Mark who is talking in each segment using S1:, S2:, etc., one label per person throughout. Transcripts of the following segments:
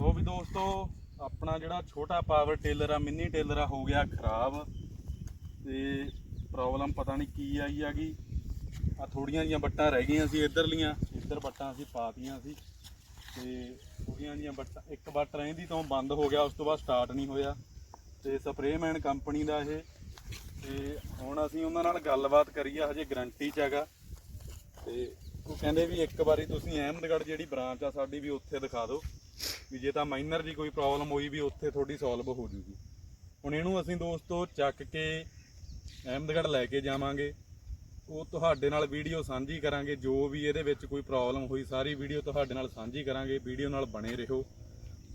S1: ਲੋ ਵੀ ਦੋਸਤੋ, ਆਪਣਾ ਜਿਹੜਾ ਛੋਟਾ ਪਾਵਰ ਟੇਲਰ ਆ ਮਿੰਨੀ ਟੇਲਰ ਆ, ਹੋ ਗਿਆ ਖਰਾਬ। ਤੇ ਪ੍ਰੋਬਲਮ ਪਤਾ ਨਹੀਂ ਕੀ ਆਈ ਹੈਗੀ। ਆ ਥੋੜੀਆਂ ਜੀਆਂ ਬੱਟਾਂ ਰਹਿ ਗਈਆਂ ਸੀ ਇੱਧਰਲੀਆਂ। ਇੱਧਰ ਬੱਟਾਂ ਅਸੀਂ ਪਾਤੀਆਂ ਸੀ। ਤੇ ਥੋੜੀਆਂ ਜੀਆਂ ਬੱਟਾਂ, ਇੱਕ ਬੱਟ ਰਹਿੰਦੀ ਤੋਂ ਬੰਦ ਹੋ ਗਿਆ, ਉਸ ਤੋਂ ਬਾਅਦ ਸਟਾਰਟ ਨਹੀਂ ਹੋਇਆ। ਤੇ ਸਪਰੇਮੈਨ ਕੰਪਨੀ ਦਾ ਇਹ। ਤੇ ਹੁਣ ਅਸੀਂ ਉਹਨਾਂ ਨਾਲ ਗੱਲਬਾਤ ਕਰੀ ਆ ਹਜੇ ਗਰੰਟੀ ਚ ਹੈਗਾ। ਤੇ ਉਹ ਕਹਿੰਦੇ ਵੀ ਇੱਕ ਵਾਰੀ ਤੁਸੀਂ ਅਹਿਮਦਗੜ੍ਹ ਜਿਹੜੀ ਬ੍ਰਾਂਚ ਆ ਸਾਡੀ ਵੀ ਉੱਥੇ ਦਿਖਾ ਦਿਓ। ਵੀ ਜੇ ਤਾਂ ਮਾਈਨਰ ਜੀ ਕੋਈ ਪ੍ਰੋਬਲਮ ਹੋਈ ਵੀ ਉੱਥੇ ਤੁਹਾਡੀ ਸੋਲਵ ਹੋ ਜੂਗੀ। ਹੁਣ ਇਹਨੂੰ ਅਸੀਂ ਦੋਸਤੋ ਚੱਕ ਕੇ ਅਹਿਮਦਗੜ੍ਹ ਲੈ ਕੇ ਜਾਵਾਂਗੇ। ਉਹ ਤੁਹਾਡੇ ਨਾਲ ਵੀਡੀਓ ਸਾਂਝੀ ਕਰਾਂਗੇ। ਜੋ ਵੀ ਇਹਦੇ ਵਿੱਚ ਕੋਈ ਪ੍ਰੋਬਲਮ ਹੋਈ, ਸਾਰੀ ਵੀਡੀਓ ਤੁਹਾਡੇ ਨਾਲ ਸਾਂਝੀ ਕਰਾਂਗੇ। ਵੀਡੀਓ ਨਾਲ ਬਣੇ ਰਹੋ।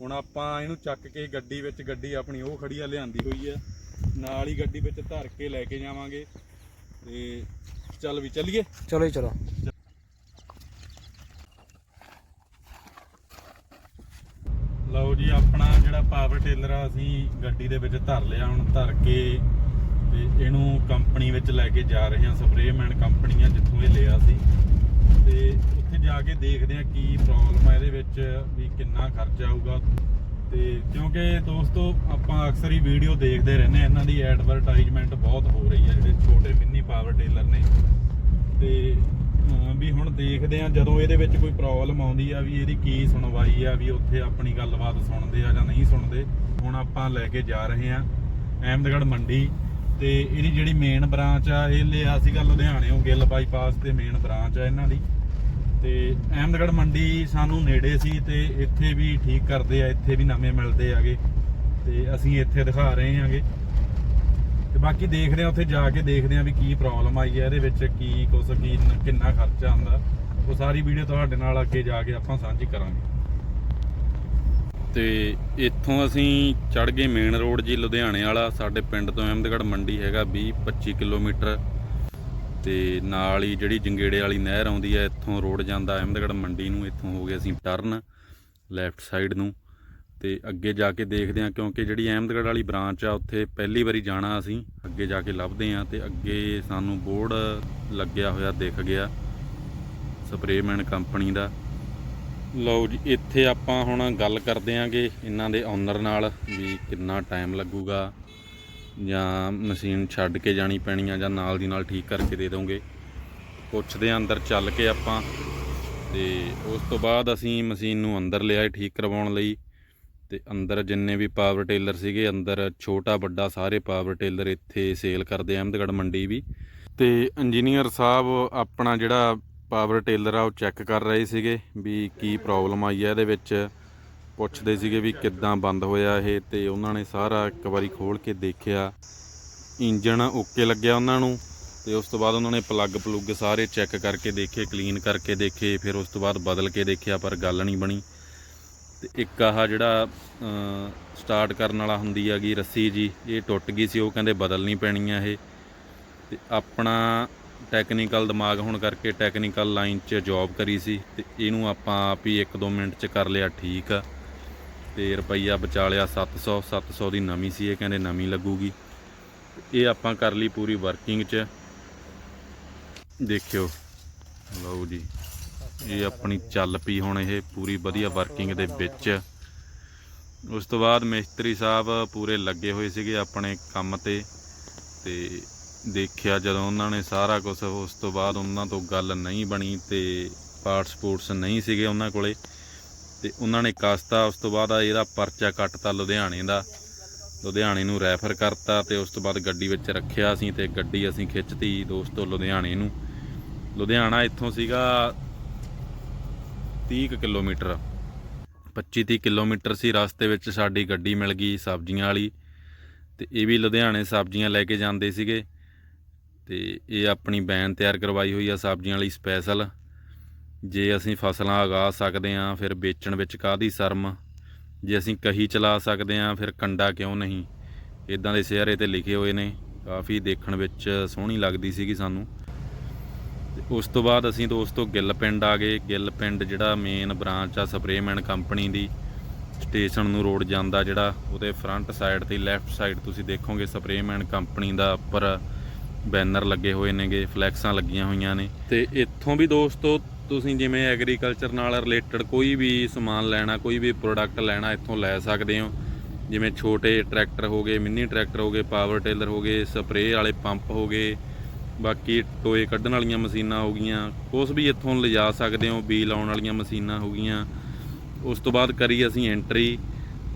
S1: ਹੁਣ ਆਪਾਂ ਇਹਨੂੰ ਚੱਕ ਕੇ ਗੱਡੀ ਵਿੱਚ, ਗੱਡੀ ਆਪਣੀ ਉਹ ਖੜੀ ਆ, ਲਿਆਂਦੀ ਹੋਈ ਆ। ਨਾਲ ਹੀ ਗੱਡੀ ਵਿੱਚ ਧਰ ਕੇ ਲੈ ਕੇ ਜਾਵਾਂਗੇ। ਤੇ ਚੱਲ ਵੀ, ਚੱਲੀਏ?
S2: ਚਲੋ ਜੀ, ਚਲੋ
S1: ਲਓ ਜੀ, ਆਪਣਾ ਜਿਹੜਾ ਪਾਵਰ ਟੇਲਰ ਆ, ਅਸੀਂ ਗੱਡੀ ਦੇ ਵਿੱਚ ਧਰ ਲਿਆ, ਹੁਣ ਧਰ ਕੇ ਤੇ ਇਹਨੂੰ ਕੰਪਨੀ ਵਿੱਚ ਲੈ ਕੇ ਜਾ ਰਹੇ ਹਾਂ ਸਪਰੇਮੈਨ ਕੰਪਨੀ ਆ ਜਿੱਥੋਂ ਇਹ ਲਿਆ ਸੀ। ਤੇ ਉੱਥੇ ਜਾ ਕੇ ਦੇਖਦੇ ਆ ਕੀ ਪ੍ਰੋਬਲਮ ਆ ਇਹਦੇ ਵਿੱਚ, ਵੀ ਕਿੰਨਾ ਖਰਚਾ ਆਊਗਾ। ਤੇ ਕਿਉਂਕਿ ਦੋਸਤੋ, ਆਪਾਂ ਅਕਸਰ ਹੀ ਵੀਡੀਓ ਦੇਖਦੇ ਰਹਿੰਦੇ ਹਾਂ, ਇਹਨਾਂ ਦੀ ਐਡਵਰਟਾਈਜ਼ਮੈਂਟ ਬਹੁਤ ਹੋ ਰਹੀ ਹੈ, ਜਿਹੜੇ ਛੋਟੇ ਮਿੰਨੀ ਪਾਵਰ ਟੇਲਰ ਨੇ ਤੇ ਅਮ ਵੀ ਹੁਣ ਦੇਖਦੇ ਆ ਜਦੋਂ ਇਹਦੇ ਵਿੱਚ ਕੋਈ ਪ੍ਰੋਬਲਮ ਆਉਂਦੀ ਆ ਵੀ ਇਹਦੀ ਕੀ ਸੁਣਵਾਈ ਆ, ਵੀ ਉੱਥੇ ਆਪਣੀ ਗੱਲਬਾਤ ਸੁਣਦੇ ਆ ਜਾਂ ਨਹੀਂ ਸੁਣਦੇ, ਹੁਣ ਆਪਾਂ ਲੈ ਕੇ ਜਾ ਰਹੇ ਆ ਅਹਿਮਦਗੜ੍ਹ ਮੰਡੀ ਤੇ ਇਹਦੀ ਜਿਹੜੀ ਮੇਨ ਬ੍ਰਾਂਚ ਆ, ਇਹ ਲਿਆ ਸੀਗਾ ਲੁਧਿਆਣੇੋਂ ਗਿੱਲ ਬਾਈਪਾਸ ਤੇ ਮੇਨ ਬ੍ਰਾਂਚ ਆ ਇਹਨਾਂ ਦੀ। ਤੇ ਅਹਿਮਦਗੜ੍ਹ ਮੰਡੀ ਸਾਨੂੰ ਨੇੜੇ ਸੀ ਤੇ ਇੱਥੇ ਵੀ ਠੀਕ ਕਰਦੇ ਆ, ਇੱਥੇ ਵੀ ਨਵੇਂ ਮਿਲਦੇ ਆਗੇ। ਤੇ ਅਸੀਂ ਇੱਥੇ ਦਿਖਾ ਰਹੇ ਆਂਗੇ। ਬਾਕੀ ਦੇਖਦੇ ਆ ਉੱਥੇ ਜਾ ਕੇ ਦੇਖਦੇ ਆ ਵੀ ਕੀ ਪ੍ਰੋਬਲਮ ਆਈ ਹੈ, ਇਹਦੇ ਵਿੱਚ ਕੀ ਕੁਛ, ਕੀ ਨ- ਕਿੰਨਾ ਖਰਚਾ ਆਉਂਦਾ। ਉਹ ਸਾਰੀ ਵੀਡੀਓ ਤੁਹਾਡੇ ਨਾਲ ਅੱਗੇ ਜਾ ਕੇ ਆਪਾਂ ਸਾਂਝੀ ਕਰਾਂਗੇ। ਤੇ ਇੱਥੋਂ ਅਸੀਂ ਚੜ ਗਏ ਮੇਨ ਰੋਡ ਜੀ, ਲੁਧਿਆਣੇ ਵਾਲਾ। ਸਾਡੇ ਪਿੰਡ ਤੋਂ ਅਹਿਮਦਗੜ੍ਹ ਮੰਡੀ ਹੈਗਾ 20 25 ਕਿਲੋਮੀਟਰ। ਤੇ ਨਾਲ ਹੀ ਜਿਹੜੀ ਜੰਗੇੜੇ ਵਾਲੀ ਨਹਿਰ ਆਉਂਦੀ ਹੈ, ਇੱਥੋਂ ਰੋਡ ਜਾਂਦਾ ਅਹਿਮਦਗੜ੍ਹ ਮੰਡੀ ਨੂੰ। ਇੱਥੋਂ ਹੋ ਗਏ ਅਸੀਂ ਟਰਨ ਲੈਫਟ ਸਾਈਡ ਨੂੰ। ਤੇ ਅੱਗੇ ਜਾ ਕੇ ਦੇਖਦੇ ਹਾਂ, ਕਿਉਂਕਿ ਜਿਹੜੀ ਅਹਿਮਦਗੜ੍ਹ ਵਾਲੀ ਬ੍ਰਾਂਚ ਆ, ਉੱਥੇ ਪਹਿਲੀ ਵਾਰੀ ਜਾਣਾ ਅਸੀਂ। ਅੱਗੇ ਜਾ ਕੇ ਲੱਭਦੇ ਹਾਂ ਤੇ ਅੱਗੇ ਸਾਨੂੰ ਬੋਰਡ ਲੱਗਿਆ ਹੋਇਆ ਦਿਖ ਗਿਆ ਸਪਰੇਮੈਨ ਕੰਪਨੀ ਦਾ। ਲਓ ਜੀ, ਇੱਥੇ ਆਪਾਂ ਹੁਣ ਗੱਲ ਕਰਦੇ ਆਂਗੇ ਇਹਨਾਂ ਦੇ ਓਨਰ ਨਾਲ ਵੀ ਕਿੰਨਾ ਟਾਈਮ ਲੱਗੂਗਾ, ਜਾਂ ਮਸ਼ੀਨ ਛੱਡ ਕੇ ਜਾਣੀ ਪੈਣੀ ਆ ਜਾਂ ਨਾਲ ਦੀ ਨਾਲ ਠੀਕ ਕਰਕੇ ਦੇ ਦੋਗੇ। ਪੁੱਛਦੇ ਆਂ ਅੰਦਰ ਚੱਲ ਕੇ ਆਪਾਂ ਤੇ ਉਸ ਤੋਂ ਬਾਅਦ ਅਸੀਂ ਮਸ਼ੀਨ ਨੂੰ ਅੰਦਰ ਲਿਆਏ ਠੀਕ ਕਰਵਾਉਣ ਲਈ। ਤੇ ਅੰਦਰ ਜਿੰਨੇ ਵੀ ਪਾਵਰ ਟੇਲਰ ਸੀਗੇ, ਅੰਦਰ ਛੋਟਾ, ਵੱਡਾ ਸਾਰੇ ਪਾਵਰ ਟੇਲਰ ਇੱਥੇ ਸੇਲ ਕਰਦੇ ਆ, ਅਹਿਮਦਗੜ੍ਹ ਮੰਡੀ ਵੀ। ਤੇ ਇੰਜੀਨੀਅਰ ਸਾਹਿਬ ਆਪਣਾ ਜਿਹੜਾ ਪਾਵਰ ਟੇਲਰ ਆ, ਉਹ ਚੈੱਕ ਕਰ ਰਹੇ ਸੀਗੇ ਵੀ ਕੀ ਪ੍ਰੋਬਲਮ ਆਈ ਹੈ ਇਹਦੇ ਵਿੱਚ। ਪੁੱਛਦੇ ਸੀਗੇ ਵੀ ਕਿੱਦਾਂ ਬੰਦ ਹੋਇਆ ਇਹ, ਤੇ ਉਹਨਾਂ ਨੇ ਸਾਰਾ ਇੱਕ ਵਾਰੀ ਖੋਲ ਕੇ ਦੇਖਿਆ। ਇੰਜਨ ਓਕੇ ਲੱਗਿਆ ਉਹਨਾਂ ਨੂੰ, ਤੇ ਉਸ ਤੋਂ ਬਾਅਦ ਉਹਨਾਂ ਨੇ ਪਲੱਗ ਪਲੁੱਗ ਸਾਰੇ ਚੈੱਕ ਕਰਕੇ ਦੇਖੇ ਕਲੀਨ ਕਰਕੇ ਦੇਖੇ, ਫਿਰ ਉਸ ਤੋਂ ਬਾਅਦ ਬਦਲ ਕੇ ਦੇਖਿਆ, ਪਰ ਗੱਲ ਨਹੀਂ ਬਣੀ। ਤੇ ਇੱਕ ਆਹ ਜਿਹੜਾ ਸਟਾਰਟ ਕਰਨ ਵਾਲਾ ਹੁੰਦੀ ਹੈਗੀ ਰੱਸੀ ਜੀ, ਇਹ ਟੁੱਟ ਗਈ ਸੀ, ਉਹ ਕਹਿੰਦੇ ਬਦਲਣੀ ਪੈਣੀ ਆ ਇਹ। ਤੇ ਆਪਣਾ ਟੈਕਨੀਕਲ ਦਿਮਾਗ ਹੋਣ ਕਰਕੇ ਟੈਕਨੀਕਲ ਲਾਈਨ 'ਚ ਜੌਬ ਕਰੀ ਸੀ ਤੇ ਇਹਨੂੰ ਆਪਾਂ ਆਪ ਹੀ 1-2 ਮਿੰਟ 'ਚ ਕਰ ਲਿਆ ਠੀਕ ਆ। ਤੇ ਰੁਪਈਆ ਬਚਾ ਲਿਆ 700 700 ਦੀ ਨਵੀਂ ਸੀ, ਇਹ ਕਹਿੰਦੇ ਨਵੀਂ ਲੱਗੂਗੀ। ਇਹ ਆਪਾਂ ਕਰ ਲਈ ਪੂਰੀ ਵਰਕਿੰਗ 'ਚ। ਦੇਖਿਓ। ਲਓ ਜੀ। ਇਹ ਆਪਣੀ ਚੱਲ ਪਈ ਹੁਣ ਇਹ ਪੂਰੀ ਵਧੀਆ ਵਰਕਿੰਗ ਦੇ ਵਿੱਚ। ਉਸ ਤੋਂ ਬਾਅਦ ਮਿਸਤਰੀ ਸਾਹਿਬ ਪੂਰੇ ਲੱਗੇ ਹੋਏ ਸੀਗੇ ਆਪਣੇ ਕੰਮ ਤੇ ਤੇ ਦੇਖਿਆ ਜਦੋਂ ਉਹਨਾਂ ਨੇ ਸਾਰਾ ਕੁਝ ਉਸ ਤੋਂ ਬਾਅਦ ਉਹਨਾਂ ਤੋਂ ਗੱਲ ਨਹੀਂ ਬਣੀ ਤੇ ਪਾਰਟਸ ਸਪੋਰਟਸ ਨਹੀਂ ਸੀਗੇ ਉਹਨਾਂ ਕੋਲੇ ਤੇ ਉਹਨਾਂ ਨੇ ਕਸਤਾ, ਉਸ ਤੋਂ ਬਾਅਦ ਇਹਦਾ ਪਰਚਾ ਕੱਟਤਾ ਲੁਧਿਆਣੇ ਦਾ। ਲੁਧਿਆਣੇ ਨੂੰ ਰੈਫਰ ਕਰਤਾ ਤੇ ਉਸ ਤੋਂ ਬਾਅਦ ਗੱਡੀ ਵਿੱਚ ਰੱਖਿਆ ਅਸੀਂ ਤੇ ਗੱਡੀ ਅਸੀਂ ਖਿੱਚਤੀ ਦੋਸਤੋ ਲੁਧਿਆਣੇ ਨੂੰ। ਲੁਧਿਆਣਾ ਇੱਥੋਂ ਸੀਗਾ 30 ਕੁ ਕਿਲੋਮੀਟਰ। 25-30 ਕਿਲੋਮੀਟਰ ਸੀ, ਰਸਤੇ ਵਿੱਚ ਸਾਡੀ ਗੱਡੀ ਮਿਲ ਗਈ ਸਬਜ਼ੀਆਂ ਵਾਲੀ ਤੇ ਇਹ ਵੀ ਲੁਧਿਆਣੇ ਸਬਜ਼ੀਆਂ ਲੈ ਕੇ ਜਾਂਦੇ ਸੀਗੇ ਤੇ ਇਹ ਆਪਣੀ ਬੈਨ ਤਿਆਰ ਕਰਵਾਈ ਹੋਈ ਆ ਸਬਜ਼ੀਆਂ ਲਈ ਸਪੈਸ਼ਲ। ਜੇ ਅਸੀਂ ਫਸਲਾਂ ਉਗਾ ਸਕਦੇ ਹਾਂ, ਫਿਰ ਵੇਚਣ ਵਿੱਚ ਕਾਦੀ ਸ਼ਰਮ? ਜੇ ਅਸੀਂ ਕਹੀ ਚਲਾ ਸਕਦੇ ਹਾਂ, ਫਿਰ ਕੰਡਾ ਕਿਉਂ ਨਹੀਂ? ਇਦਾਂ ਦੇ ਸਿਹਰੇ ਤੇ ਲਿਖੇ ਹੋਏ ਨੇ। ਕਾਫੀ ਦੇਖਣ ਵਿੱਚ ਸੋਹਣੀ ਲੱਗਦੀ ਸੀਗੀ ਸਾਨੂੰ। ਤੇ ਉਸ ਤੋਂ ਬਾਅਦ ਅਸੀਂ ਦੋਸਤੋ ਗਿੱਲ ਪਿੰਡ ਆ ਗਏ। ਗਿੱਲ ਪਿੰਡ ਜਿਹੜਾ ਮੇਨ ਬ੍ਰਾਂਚ ਆ ਸਪਰੇਮੈਨ ਕੰਪਨੀ ਦੀ। ਸਟੇਸ਼ਨ ਨੂੰ ਰੋਡ ਜਾਂਦਾ ਜਿਹੜਾ, ਉਹਦੇ ਫਰੰਟ ਸਾਈਡ ਤੇ ਲੈਫਟ ਸਾਈਡ ਤੁਸੀਂ ਦੇਖੋਗੇ ਸਪਰੇਮੈਨ ਕੰਪਨੀ ਦਾ ਉੱਪਰ ਬੈਨਰ ਲੱਗੇ ਹੋਏ ਨੇਗੇ ਫਲੈਕਸਾਂ ਲੱਗੀਆਂ ਹੋਈਆਂ ਨੇ। ਤੇ ਇੱਥੋਂ ਵੀ ਦੋਸਤੋ ਤੁਸੀਂ ਜਿਵੇਂ ਐਗਰੀਕਲਚਰ ਨਾਲ ਰਿਲੇਟਡ ਕੋਈ ਵੀ ਸਮਾਨ ਲੈਣਾ, ਕੋਈ ਵੀ ਪ੍ਰੋਡਕਟ ਲੈਣਾ, ਇੱਥੋਂ ਲੈ ਸਕਦੇ ਹੋ। ਜਿਵੇਂ ਛੋਟੇ ਟਰੈਕਟਰ ਹੋ ਗਏ ਮਿੰਨੀ ਟਰੈਕਟਰ ਹੋ ਗਏ ਪਾਵਰ ਟੇਲਰ ਹੋ ਗਏ ਸਪਰੇਅ ਵਾਲੇ ਪੰਪ ਹੋ ਗਏ। ਬਾਕੀ ਟੋਏ ਕੱਢਣ ਵਾਲੀਆਂ ਮਸ਼ੀਨਾਂ ਹੋ ਗਈਆਂ। ਕੁਛ ਵੀ ਇੱਥੋਂ ਲਿਜਾ ਸਕਦੇ ਹੋ ਬੀ ਲਾਉਣ ਵਾਲੀਆਂ ਮਸ਼ੀਨਾਂ ਹੋ ਗਈਆਂ। ਉਸ ਤੋਂ ਬਾਅਦ ਕਰੀ ਅਸੀਂ ਐਂਟਰੀ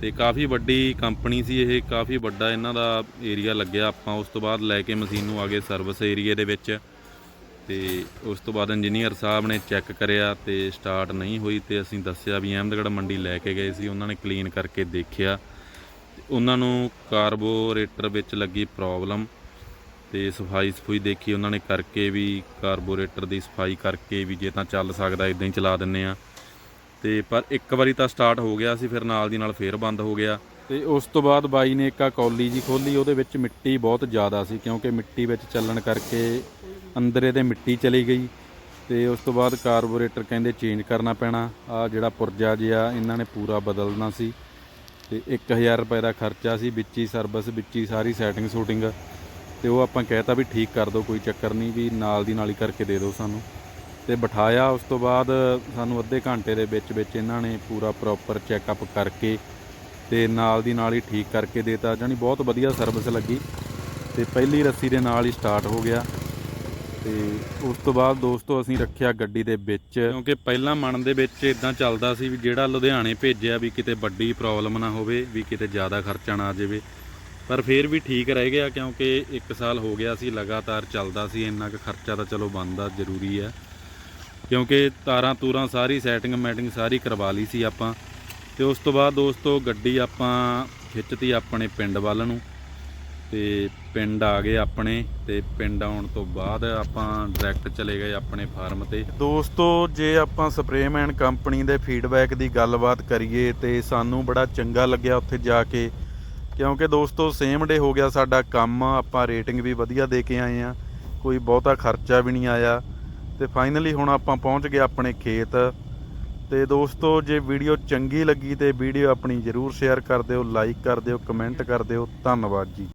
S1: ਤੇ ਕਾਫੀ ਵੱਡੀ ਕੰਪਨੀ ਸੀ ਇਹ, ਕਾਫੀ ਵੱਡਾ ਇਹਨਾਂ ਦਾ ਏਰੀਆ ਲੱਗਿਆ। ਆਪਾਂ ਉਸ ਤੋਂ ਬਾਅਦ ਲੈ ਕੇ ਮਸ਼ੀਨ ਨੂੰ ਆ ਗਏ ਸਰਵਿਸ ਏਰੀਏ ਦੇ ਵਿੱਚ ਤੇ ਉਸ ਤੋਂ ਬਾਅਦ ਇੰਜੀਨੀਅਰ ਸਾਹਿਬ ਨੇ ਚੈੱਕ ਕਰਿਆ ਤੇ ਸਟਾਰਟ ਨਹੀਂ ਹੋਈ ਤੇ ਅਸੀਂ ਦੱਸਿਆ ਵੀ ਅਹਿਮਦਗੜ੍ਹ ਮੰਡੀ ਲੈ ਕੇ ਗਏ ਸੀ। ਉਹਨਾਂ ਨੇ ਕਲੀਨ ਕਰਕੇ ਦੇਖਿਆ। ਉਹਨਾਂ ਨੂੰ ਕਾਰਬੋਰੇਟਰ ਵਿੱਚ ਲੱਗੀ ਪ੍ਰੋਬਲਮ ਤੇ ਸਫ਼ਾਈ ਸਫੂਈ ਦੇਖੀ ਉਹਨਾਂ ਨੇ ਕਰਕੇ ਵੀ, ਕਾਰਬੋਰੇਟਰ ਦੀ ਸਫ਼ਾਈ ਕਰਕੇ ਵੀ ਜੇ ਤਾਂ ਚੱਲ ਸਕਦਾ ਇਦਾਂ ਹੀ ਚਲਾ ਦਿੰਨੇ ਆ। ਤੇ ਪਰ ਇੱਕ ਵਾਰੀ ਤਾਂ ਸਟਾਰਟ ਹੋ ਗਿਆ ਸੀ, ਫਿਰ ਨਾਲ ਦੀ ਨਾਲ ਫੇਰ ਬੰਦ ਹੋ ਗਿਆ। ਤੇ ਉਸ ਤੋਂ ਬਾਅਦ ਬਾਈ ਨੇ ਇੱਕ ਆ ਕੌਲੀ ਜੀ ਖੋਲੀ, ਉਹਦੇ ਵਿੱਚ ਮਿੱਟੀ ਬਹੁਤ ਜ਼ਿਆਦਾ ਸੀ, ਕਿਉਂਕਿ ਮਿੱਟੀ ਵਿੱਚ ਚੱਲਣ ਕਰਕੇ ਅੰਦਰ ਇਹਦੇ ਮਿੱਟੀ ਚਲੀ ਗਈ। ਤੇ ਉਸ ਤੋਂ ਬਾਅਦ ਕਾਰਬੋਰੇਟਰ ਕਹਿੰਦੇ ਚੇਂਜ ਕਰਨਾ ਪੈਣਾ ਆ ਜਿਹੜਾ ਪੁਰਜਾ ਜਿਹਾ, ਇਹਨਾਂ ਨੇ ਪੂਰਾ ਬਦਲਣਾ ਸੀ। ਤੇ 1000 ਰੁਪਏ ਦਾ ਖਰਚਾ ਸੀ, ਵਿੱਚ ਹੀ ਸਰਵਿਸ ਵਿੱਚ ਹੀ ਸਾਰੀ ਸੈਟਿੰਗ ਸ਼ੂਟਿੰਗ ਤੇ ਉਹ ਆਪਾਂ ਕਹਿਤਾ ਵੀ ਠੀਕ ਕਰ ਦਿਓ ਕੋਈ ਚੱਕਰ ਨਹੀਂ ਵੀ ਨਾਲ ਦੀ ਨਾਲ ਹੀ ਕਰਕੇ ਦੇ ਦਿਓ ਸਾਨੂੰ। ਤੇ ਬਿਠਾਇਆ, ਉਸ ਤੋਂ ਬਾਅਦ ਸਾਨੂੰ ਅੱਧੇ ਘੰਟੇ ਦੇ ਵਿੱਚ ਵਿੱਚ ਇਹਨਾਂ ਨੇ ਪੂਰਾ ਪ੍ਰੋਪਰ ਚੈੱਕਅਪ ਕਰਕੇ ਤੇ ਨਾਲ ਦੀ ਨਾਲ ਹੀ ਠੀਕ ਕਰਕੇ ਦੇਤਾ ਜਾਨੀ ਬਹੁਤ ਵਧੀਆ ਸਰਵਿਸ ਲੱਗੀ। ਤੇ ਪਹਿਲੀ ਰੱਸੀ ਦੇ ਨਾਲ ਹੀ ਸਟਾਰਟ ਹੋ ਗਿਆ। ਤੇ ਉਸ ਤੋਂ ਬਾਅਦ ਦੋਸਤੋ ਅਸੀਂ ਰੱਖਿਆ ਗੱਡੀ ਦੇ ਵਿੱਚ। ਕਿਉਂਕਿ ਪਹਿਲਾਂ ਮਨ ਦੇ ਵਿੱਚ ਇਦਾਂ ਚੱਲਦਾ ਸੀ ਵੀ ਜਿਹੜਾ ਲੁਧਿਆਣੇ ਭੇਜਿਆ ਵੀ ਕਿਤੇ ਵੱਡੀ ਪ੍ਰੋਬਲਮ ਨਾ ਹੋਵੇ, ਵੀ ਕਿਤੇ ਜ਼ਿਆਦਾ ਖਰਚਾ ਨਾ ਆ ਜਾਵੇ। ਪਰ ਫਿਰ ਵੀ ਠੀਕ ਰਹਿ ਗਿਆ ਕਿਉਂਕਿ 1 ਸਾਲ ਹੋ ਗਿਆ ਸੀ, ਲਗਾਤਾਰ ਚੱਲਦਾ ਸੀ, ਇੰਨਾ ਕੁ ਖਰਚਾ ਤਾਂ ਚਲੋ ਬਣਦਾ ਜ਼ਰੂਰੀ ਹੈ। ਕਿਉਂਕਿ ਤਾਰਾਂ ਤੂਰਾਂ ਸਾਰੀ ਸੈਟਿੰਗ ਮੈਟਿੰਗ ਸਾਰੀ ਕਰਵਾ ਲਈ ਸੀ ਆਪਾਂ। ਤੇ ਉਸ ਤੋਂ ਬਾਅਦ ਦੋਸਤੋ ਗੱਡੀ ਆਪਾਂ ਖਿੱਚਤੀ ਆਪਣੇ ਪਿੰਡ ਵੱਲ ਨੂੰ। ਤੇ ਪਿੰਡ ਆ ਗਏ ਆਪਣੇ ਤੇ ਪਿੰਡ ਆਉਣ ਤੋਂ ਬਾਅਦ ਆਪਾਂ ਡਾਇਰੈਕਟ ਚਲੇ ਗਏ ਆਪਣੇ ਫਾਰਮ ਤੇ। ਦੋਸਤੋ ਜੇ ਆਪਾਂ ਸਪਰੇਮੈਨ ਕੰਪਨੀ ਦੇ ਫੀਡਬੈਕ ਦੀ ਗੱਲਬਾਤ ਕਰੀਏ ਤੇ ਸਾਨੂੰ ਬੜਾ ਚੰਗਾ ਲੱਗਿਆ ਉੱਥੇ ਜਾ ਕੇ। ਕਿਉਂਕਿ ਦੋਸਤੋ ਸੇਮ ਡੇ ਹੋ ਗਿਆ ਸਾਡਾ ਕੰਮ, ਆਪਾਂ ਰੇਟਿੰਗ ਵੀ ਵਧੀਆ ਦੇ ਕੇ ਆਏ ਆ ਕੋਈ ਬਹੁਤਾ ਖਰਚਾ ਵੀ ਨਹੀਂ ਆਇਆ। ਤੇ ਫਾਈਨਲੀ ਹੁਣ ਆਪਾਂ ਪਹੁੰਚ ਗਏ ਆਪਣੇ ਖੇਤ। ਤੇ ਦੋਸਤੋ, ਜੇ ਵੀਡੀਓ ਚੰਗੀ ਲੱਗੀ ਤੇ ਵੀਡੀਓ ਆਪਣੀ ਜਰੂਰ ਸ਼ੇਅਰ ਕਰ ਦਿਓ ਲਾਈਕ ਕਰ ਦਿਓ ਕਮੈਂਟ ਕਰ ਦਿਓ। ਧੰਨਵਾਦ ਜੀ।